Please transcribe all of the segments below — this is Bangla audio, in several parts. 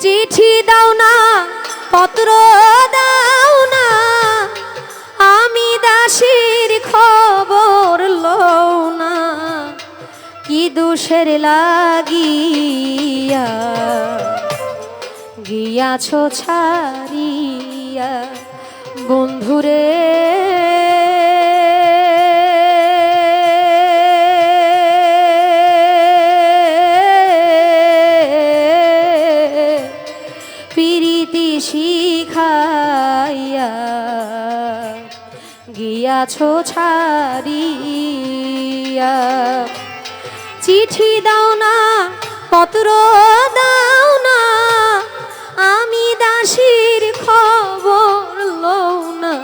চিঠি দাও না, পত্র দাও না। আমি দাসীর খবর লও না। কি দোষের লাগিয়া গিয়াছ ছাড়িয়া বন্ধুরে? গিয়াছ ছাড়িয়া। চিঠি দাও না, পত্র দাও না, আমি দাসীর খবর লও না।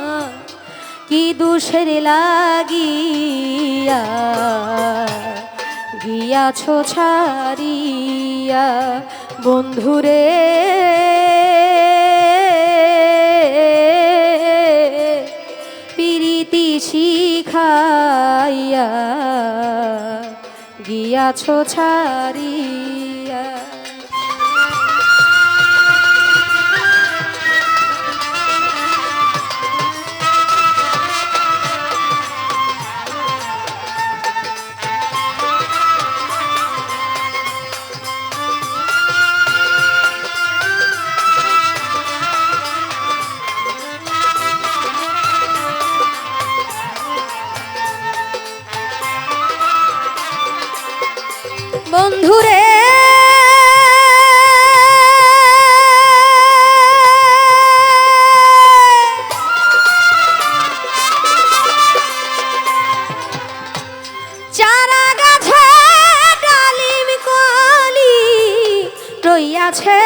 কি দোষের লাগিয়া? গিয়াছ ছাড়িয়া, বন্ধুরে। গিয়াছ ছাড়িয়া বন্ধুরে। চারা গাছে ডালিম কলি রইয়াছে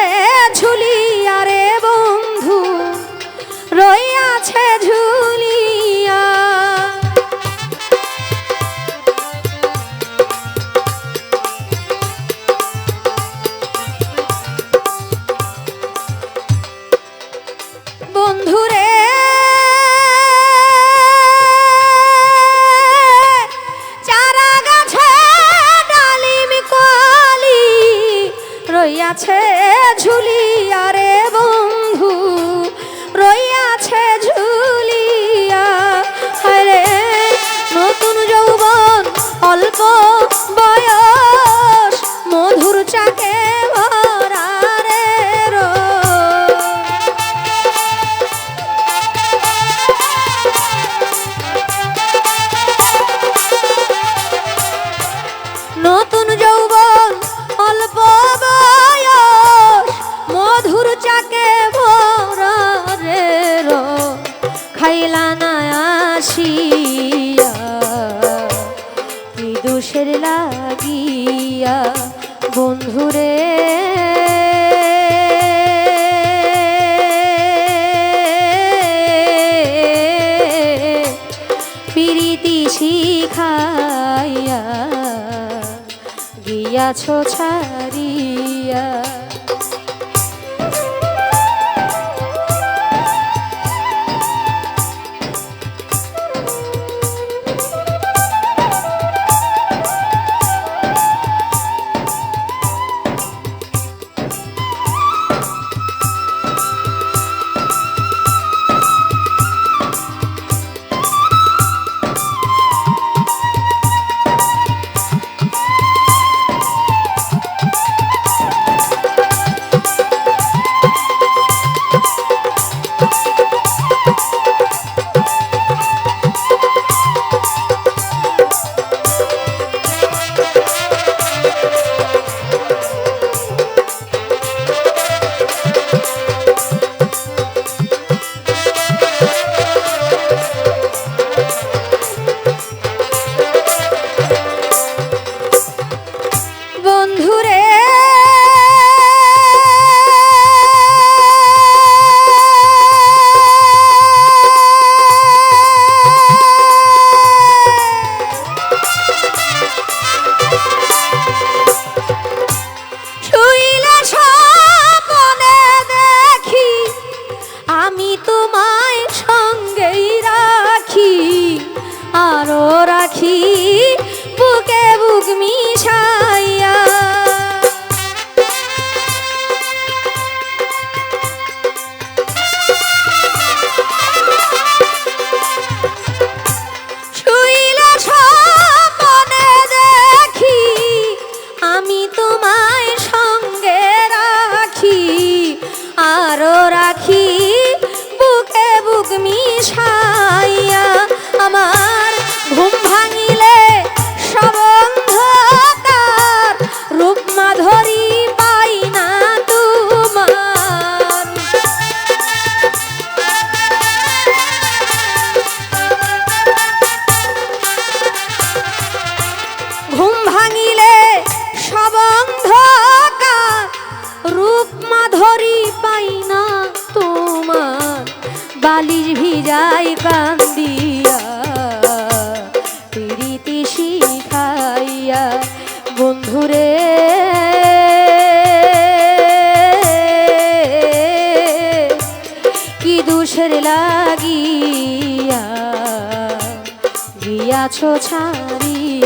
ঝুলি আরে বন্ধু রইয়াছে ঝুলিয়া ঝুলি বন্ধুরে। প্রীতি শিখাইয়া গিয়াছ ছাড়িয়া বালিশ ভিজাই কান্দিয়া প্রীতি শিখাইয়া বন্ধুরে কি দোষের লাগিয়া গিয়াছ ছাড়িয়া।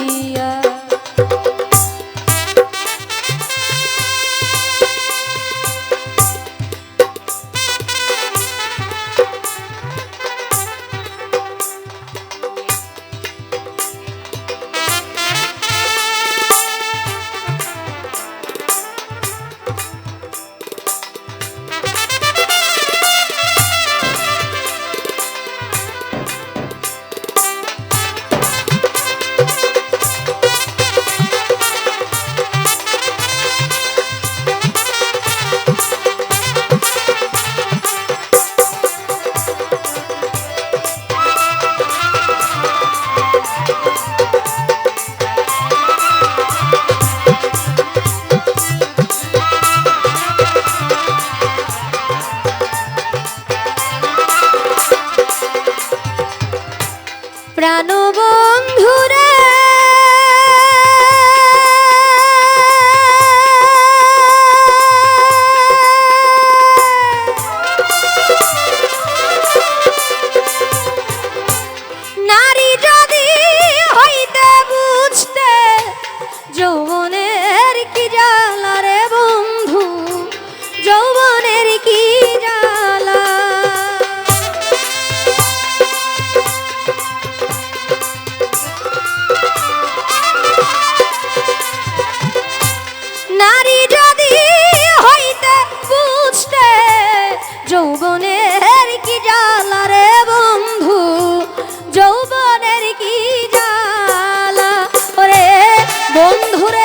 প্রাণবন্ধুরে বন্ধুরে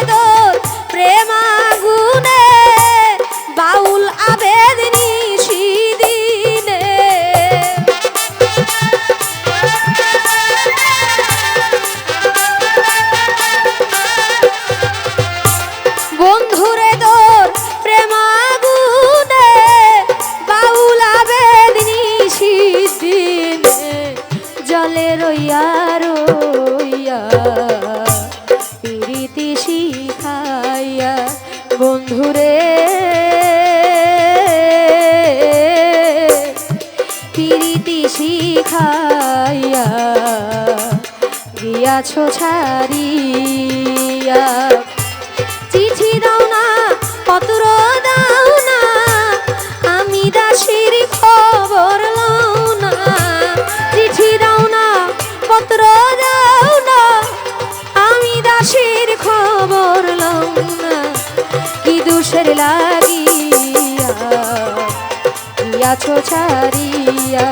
গিয়াছ ছাড়িয়া। চিঠি দাও না, পত্র দাও না, আমি দাসির খবর লও না। চিঠি দাও না, পত্র দাও না, আমি দাসির খবর লও না। কি দোষের লাগিয়া গিয়াছ ছাড়িয়া।